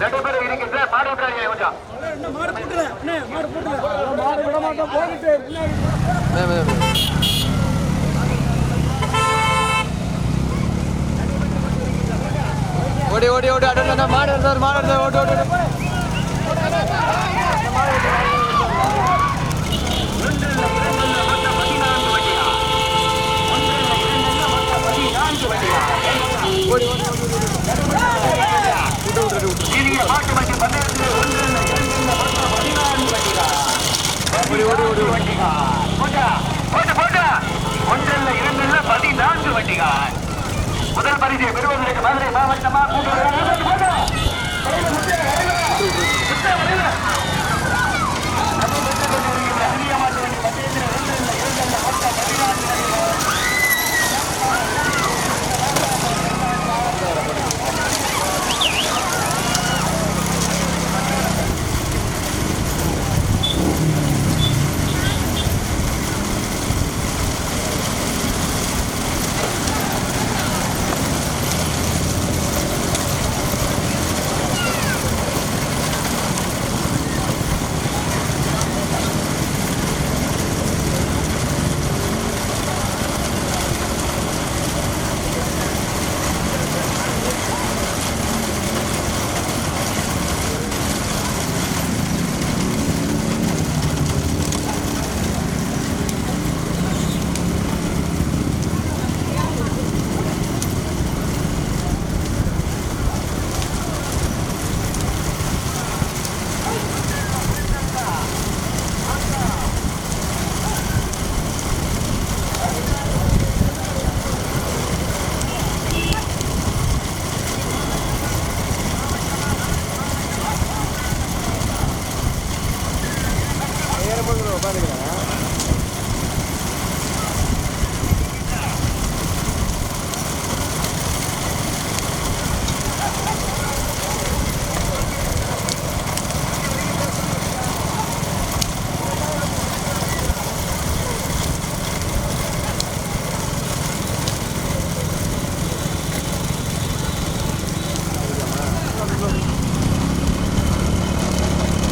நடைபெற இருக்கின்ற மாடு விடாதீங்க கொஞ்சம் மாடு போட்டுல மாடு போட்டுல மாடு ஓடி ஓடி ஓடி அடல் மாடு மாடு ஓடி ஓடி ஓடி ஓடி. இனிய மாட்டு வண்டி பந்தயத்தில் ஒன்று இரண்டு மொத்தம் பதினான்கு வண்டிகார் முதல் பரிசை பெறுவதற்கு மதுரை மாவட்டமா கூட்டுறவு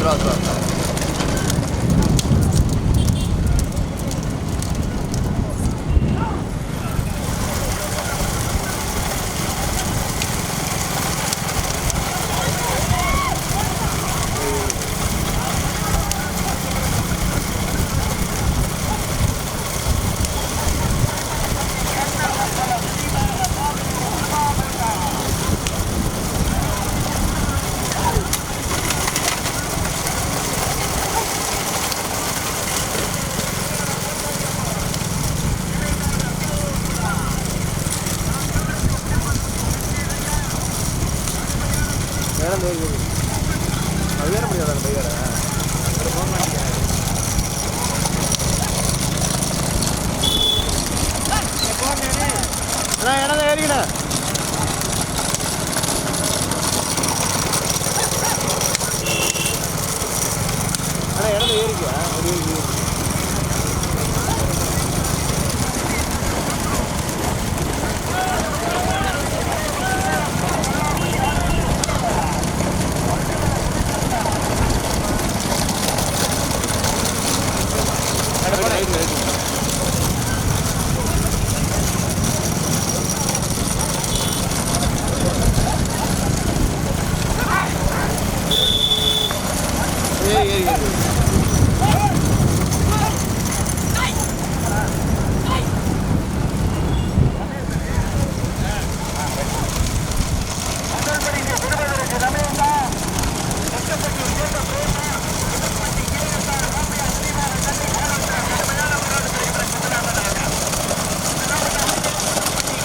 atrás, atrás. সুন্দর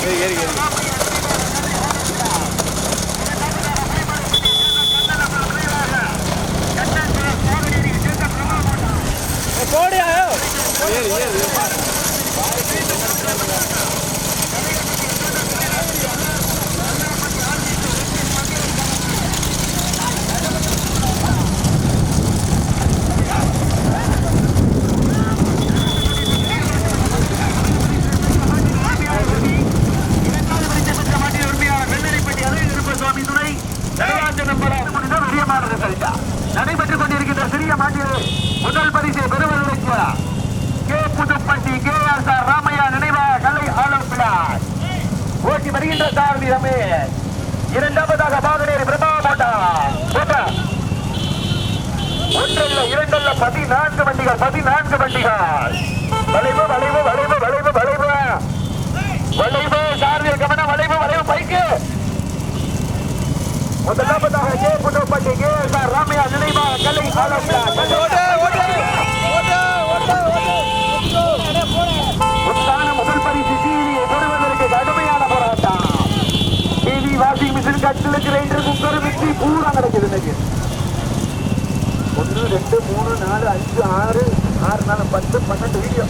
ஏறி ஏறி ஏறி. ஏறி ஏறி ஏறி மாடு தரமான ரிசல்ட்டா நடைபெற்றுக் கொண்டிருக்கின்ற சிறிய முதல் பரிசை பெறுவதற்கு K Puduppatti K R sir Ramaiah நினைவாக கலை ஆலோசனார். ஓட்டி வருகின்ற சாரதி ரமேஷ். இரண்டாவதாக பாகனேரி பிரபா போட்டா. ஒன்றல்ல இரண்டல்ல பதினான்கு வண்டிகள் பதினான்கு வண்டிகள். வளைவு வளைவு வளைவு வளைவு வளைவு. வளைவு சாரதிய கவனம் வளைவு வளைவு பைக்கு. முதலாவதாக K Puduppatti K sir Ramaiah நினைவாக கலை உத்தான முதல் பரிசு டிவியை பெறுவதற்கு கடுமையான போராட்டம். டிவி வாஷிங் மிஷின் கட்டில் கிரைண்டர் குக்கர் மிக்சி பூரா கிடைக்குது இன்னைக்கு. ஒன்று ரெண்டு மூணு நாலு அஞ்சு ஆறு ஆறு நாலு பத்து பன்னெண்டு வீடியோ.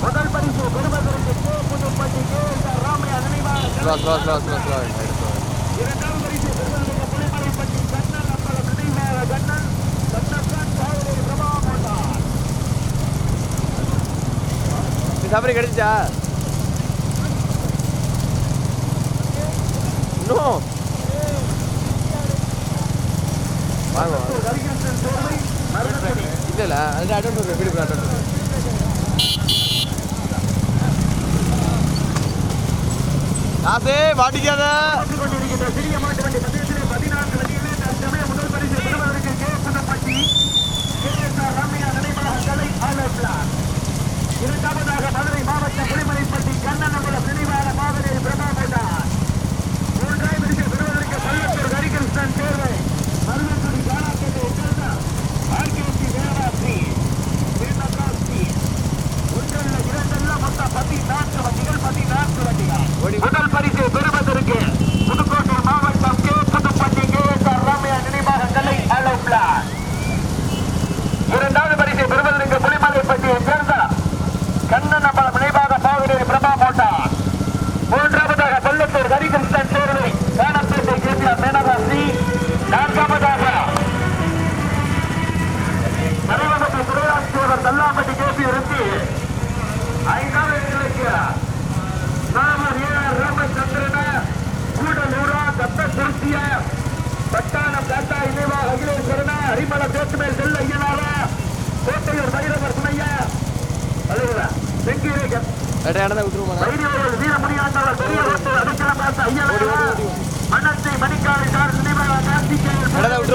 முதல் பரிசு பெறுவதற்கு K Puduppatti K sir Ramaiah நினைவாக இரண்டாம் பரிசு பெறுவதற்கு புலிமலைப்பட்டி கண்ணன் அப்பள நினைவாக கண்ணன். கண்ணன் காவலர் பிரபா போட்டார் சபரி கிடைச்சா இன்னும்? வாங்க இல்லை இல்லை. அது அட்வான்ஸ் வருவேன் வீடு அட்வான்ஸ் காசே மாட்டிக்காத பார்த்துக் கொண்டிருக்கின்ற சிறிய மாட்டு வண்டி பந்தயத்திலே பதினான்கு வண்டிகளே தற்சமயம் முதல் பரிசு பெறுவதற்கு K Puduppatti K S R Ramaiah நினைவாக ராசே ஆலோசனார் இரண்டாவதாக மதுரை மாவட்ட குடிமலைப்பட்டி கண்ணனகுளம் நினைவாக மாவட்ட பிரபா மூன்றாம் பரிசு பெறுவதற்கு பள்ளத்தூர் ஹரிகிருஷ்ணன் தேர்வை மருதங்குடி காலாக்கேட்டை சேர்ந்த ஆர்கேசி வேலாஸ்ரீ வீணகாஸ்ரீ ஒன்றல்ல இரண்டல்ல மொத்தம் பதினான்கு வண்டிகள் பதினான்கு வண்டிகள் ஓடி. முதல் பரிசு பெறுவதற்கு புதுக்கோட்டை மாவட்டம் K Puduppatti K S R Ramaiah நினைவாக கலை ஆலோசனார்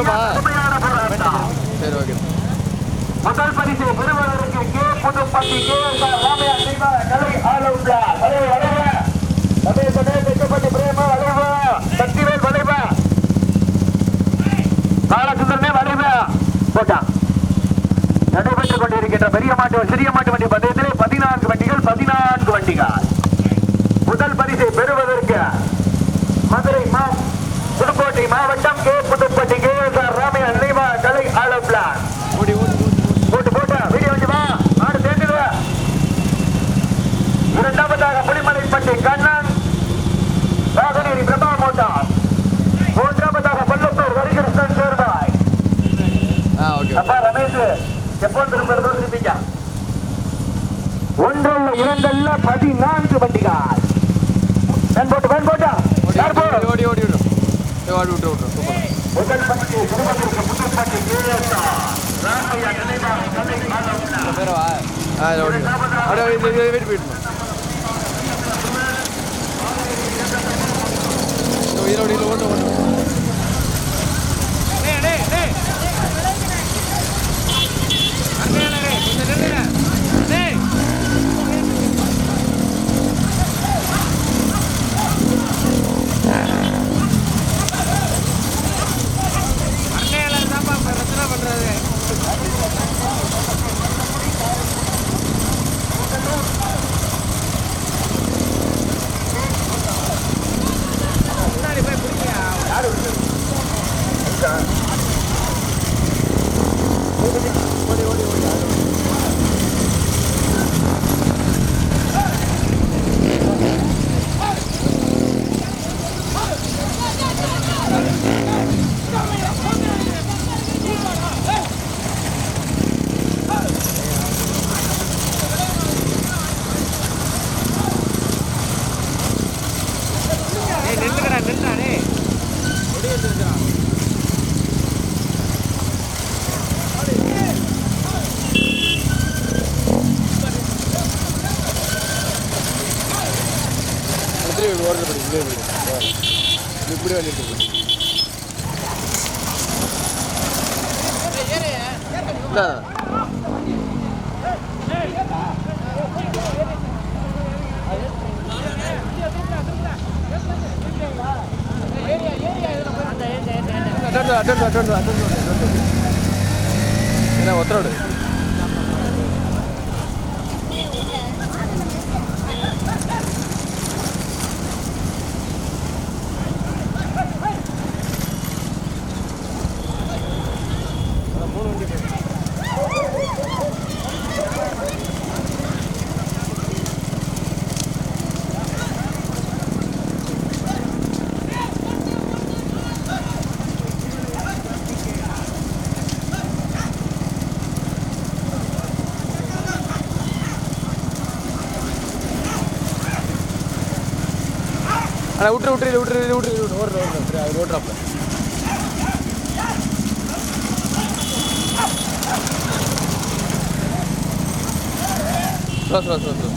போராட்டம் சரி ஓகே. முதல் பரிசு பெறுவதற்கு கே புதுப்பட்டி கே ராமையா நினைவா கலை ஆலவுண்டா வளைவு வளைவு. சமேசமே தெக்கப்பட்டி பிரேம வளைவு. சக்திவேல் வளைவு. பாலசுந்தரமே வளைவு. போட்டா. நடைபெற்றுக் கொண்டிருக்கின்ற பெரிய மாட்டு சிறிய மாட்டு வண்டி பந்தயத்திலே பதினான்கு வண்டிகள் பதினான்கு வண்டிகள். முதல் பரிசை பெறுவதற்கு மதுரை மா மாவட்டம் K Puduppatti K S R Ramaiah நினைவா கலை ஆலவுண்டா அட்டன் அட்டன் அட்டன் அட்டன் அட்டன் என்ன ஒத்தரோடு ಅಣ್ಣ ಉಟ್ರಿ ಉಟ್ರಿ ಉಟ್ರಿ ಉಟ್ರಿ ನೋಡ್ರಿ ನೋಡ್ರಿ ಅವ್ರು ನೋಡ್ರಪ್ಪ ಸ್ಲೋ ಸ್ಲೋ ಸ್ಲೋ ಸ್ಲೋ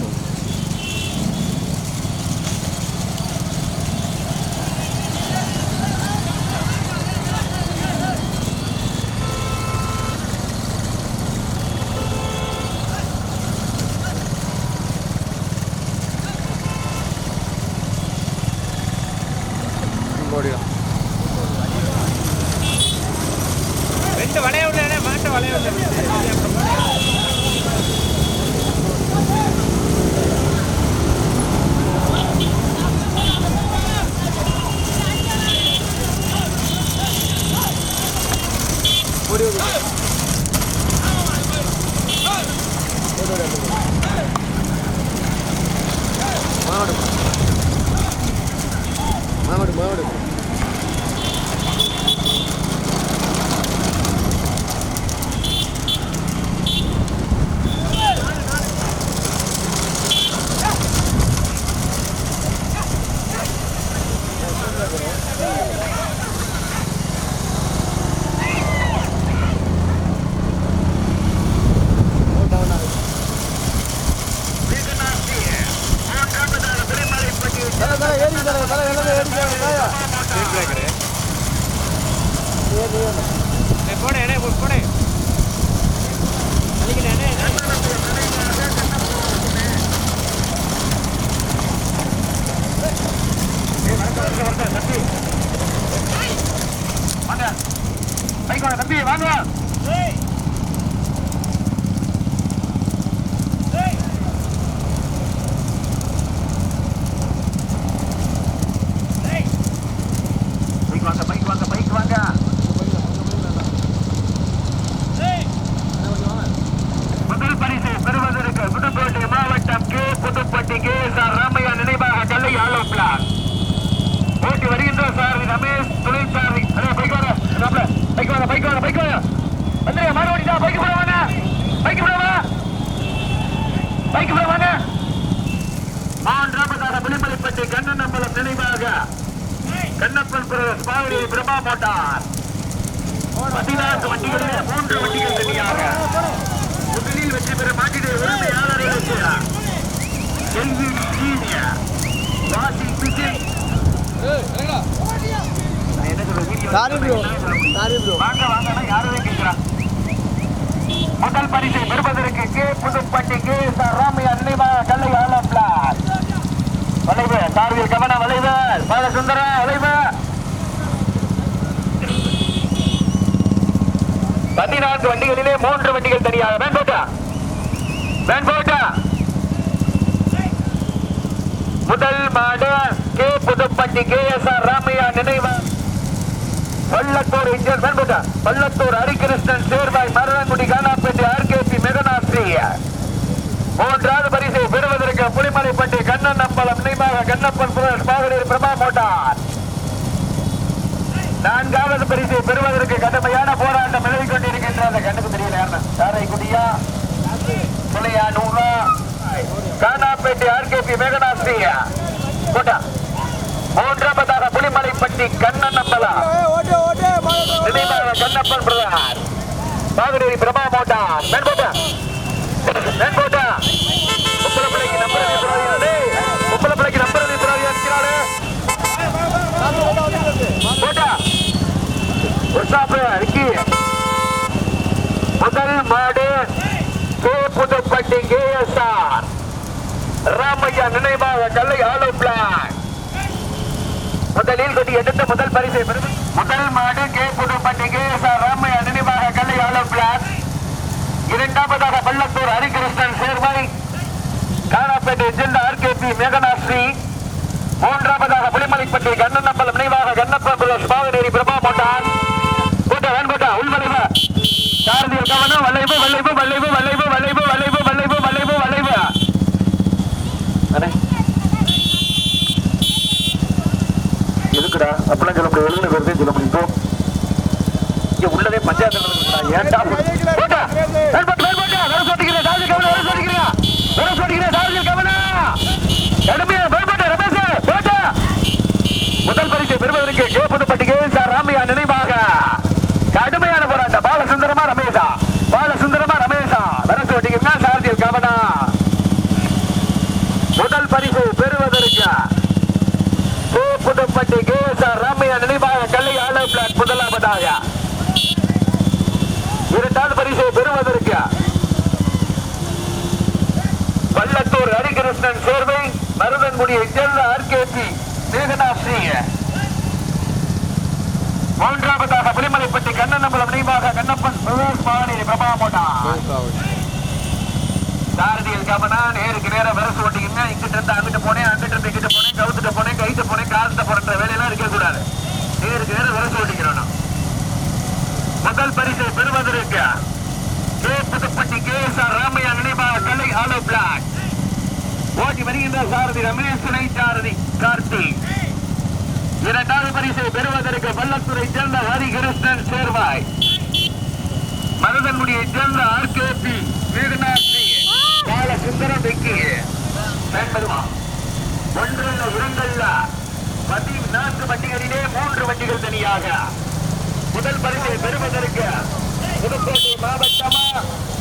ஏறி ஏறி போனே அண்ணே போனே அன்னைக்கு அண்ணே வாங்க பைக் வாங்க தம்பி வாங்க பைக் வாங்க பைக் வாங்க பைக் வாங்க முதல் பரிசு பெறுவதற்கு புதுக்கோட்டை மாவட்டம் K Puduppatti K S R Ramaiah நினைவாக கல்லை ஆலோ பிளான் ஓட்டி வருகின்ற சார் ரமேஷ் துணை சார் பைக் வாங்க ராப்ல பைக் வாங்க பைக் வாங்க பைக் வாங்க வந்துருங்க மாடு ஓடிட்டா பைக் போட வாங்க பைக் போட வா பைக் போட வாங்க மூன்றாவதாக விளிமலைப்பட்டி கண்ணன் அம்பலம் நினைவாக கண்ணப்பன் பிரதர்ஸ் பாவரி பிரபா மோட்டார் பதினான்கு வண்டிகளில் மூன்று வண்டிகள் தனியாக முதலில் வெற்றி பெற மாட்டிட உரிமையாளர்களுக்கு எல்வி சீனியர் வாசி பிசிக் நான் என்ன சொல்றது video sorry bro sorry bro வாங்க வாங்க யாருமே கேட்கிறான். முதல் பரிசை பெறுவதற்கு கே. புதுப்பட்டி கே. எஸ். அன்னிமா ராமையா கல்லை ஆலம் வளைவு சார்பில் கவன வளைவு பாலசுந்தர வளைவு. பதினான்கு வண்டிகளிலே மூன்று வண்டிகள் தனியாக. வேன் போட்டா? வேன் முதல் மாடு K. Puduppatti K. S. R. Ramaiah நினைவா பள்ளத்தூர் இன்ஜின் மேன்பட்டா பள்ளத்தூர் ஹரிகிருஷ்ணன் சேர்வாய் மருதங்குடி கானாப்பேட்டை ஆர்கேபி மெகனாசி மூன்றாவது பரிசை பெறுவதற்கு புலிமலைப்பட்டி கண்ணன் அம்பலம் நினைவாக கண்ணப்பன் புரஸ் பாகலூர் பிரமா மோட்டார். நான்காவது பரிசை பெறுவதற்கு கடுமையான போராட்டம் நிலவிக் கொண்டிருக்கின்றது கண்ணுக்கு தெரியல காரைக்குடியா புலையா நூறா கானாப்பேட்டை ஆர்கேபி மெகனாஸ்ரீயா போட்டா. மூன்றாவதாக பட்டி கண்ணன்னப்பலா கண்ணப்பன் பிரதார். பாகுடேரி பிரபா மோட்டா. நண்போட்டா நண்போட்டா உப்பலப்படைக்கு நம்பர் அனுப்புறாரு உப்பலப்படைக்கு நம்பர் அனுப்புறாரு இருக்கிறாரு போட்டா ஒரு சாப்பிட அறிக்கி முதல் மாடு கே புதுப்பட்டி கேஎஸ்ஆர் ராமையா நினைவாக கல்லை ஆலோ பிளான். முதலில் கொண்டு எடுத்த முதல் பரிசை பெறும். முதல் மாடு கே புதுப்பட்டி கேஎஸ்ஆர் ராமையா நினைவாக கல்லை ஆலோ இரண்டாவதாக பள்ளத்தூர் ஹரிகிருஷ்ணன் சேர்வை காராப்பேட்டை ஜில்லா ஆர்கேபி மேகனாஸ்ரீ. மூன்றாவதாக புலிமலைப்பட்டி கண்ணநம்பலம் நினைவாக கண்ணப்ப சுபாவநேரி பிரபா மோட்டான் கூட்ட வேண்கோட்டா உள்வளைவு. சாரதியில் கவனம் வளைவு வளைவு வளைவு வளைவு வளைவு வளைவு வளைவு வளைவு. அப்படின்னு சொல்ல முடியும் எழுதுன சொல்ல முடியும். இப்போ உள்ளதே பஞ்சாயத்து ஏன்டா போட்டா வேற சொட்டிக்கிறேன் சார்ஜி கவனம் வேற சொட்டிக்கிறேன் ரமேஷ் போட்டா. முதல் பரிசு பெறுவதற்கு கேப்பது பட்டிக்கு பிளாட் முதலாவதாக இரண்டாவது பரிசை பெறுவதற்கு பள்ளத்தூர் ஹரிகிருஷ்ணன் சேர்வை மருதன்குடியை சேர்ந்த ஆர்கேபி மேகனாஸ்ரீ மூன்றாவதாக புலிமலைப்பட்டி கண்ணநம்பலம் நினைவாக கண்ணப்பன் பிரதேஷ் மகாநீரி பிரபா மோட்டா. சாரதியில் கவனா நேருக்கு நேரம் விரசு ஓட்டிக்கிங்க இங்கிட்ட இருந்து அங்கிட்டு போனேன் அங்கிட்ட இருந்து இங்கிட்ட போனேன் கவுத்துட்டு போனேன் கைட்டு போனேன் காலத்தை போன்ற வேலையெல்லாம் இருக்க கூடாது நேருக்கு நேரம் விரசு ஓட்டிக்கிறோம் முதல் பரிசை பெறுவதற்கு K Puduppatti K S R Ramaiah நினைவாக கலை ஆலோ பிளாக். ஓட்டி வருகின்ற சாரதி ரமேஷ் துணை சாரதி கார்த்தி. இரண்டாவது பரிசை பெறுவதற்கு பள்ளத்துறை சேர்ந்த ஹரிகிருஷ்ணன் சேர்வாய். மருதன்குடியை சேர்ந்த R K P RKP Bala Sundaram வெக்கி மேம்படுவா ஒன்றல்ல இரண்டல்ல பதினான்கு வண்டிகளிலே மூன்று வண்டிகள் தனியாக. முதல் பரிசை பெறுவதற்கு புதுக்கோட்டை மாவட்டமா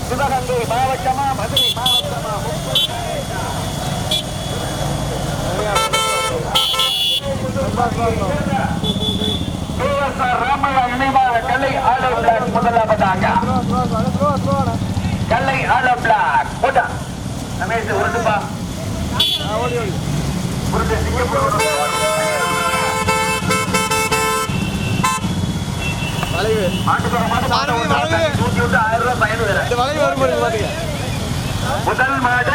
சிவகங்கை மாவட்டமா மதுரை மாவட்டமா ராமையா நினைவாக கல்லை ஆலோ பிளாக் முதலாவதாக கல்லை ஆலோ பிளாக் போட்டா ரமேஷ் உருட்டுப்பா உருட்டு சிங்கப்பூர் வளைவு. இந்த வளைவு வரும்போது பாத்துக்க முதல் மாட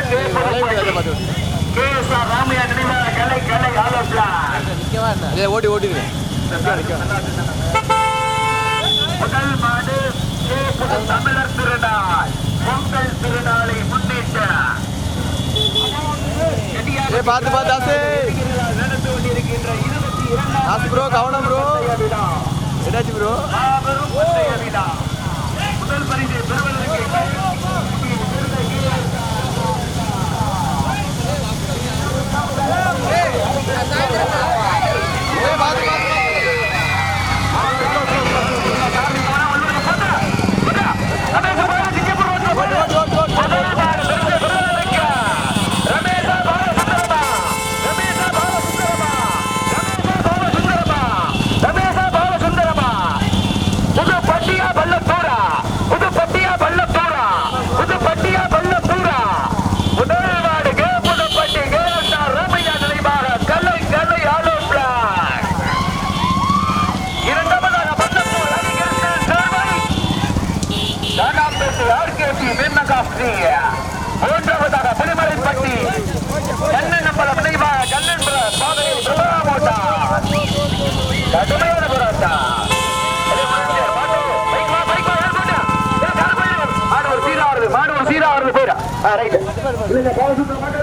பொங்கல் திருநாளை முன்னிட்டு. பார்த்து பார்த்தாசே இல்லைங்க பாலசுத்தமாக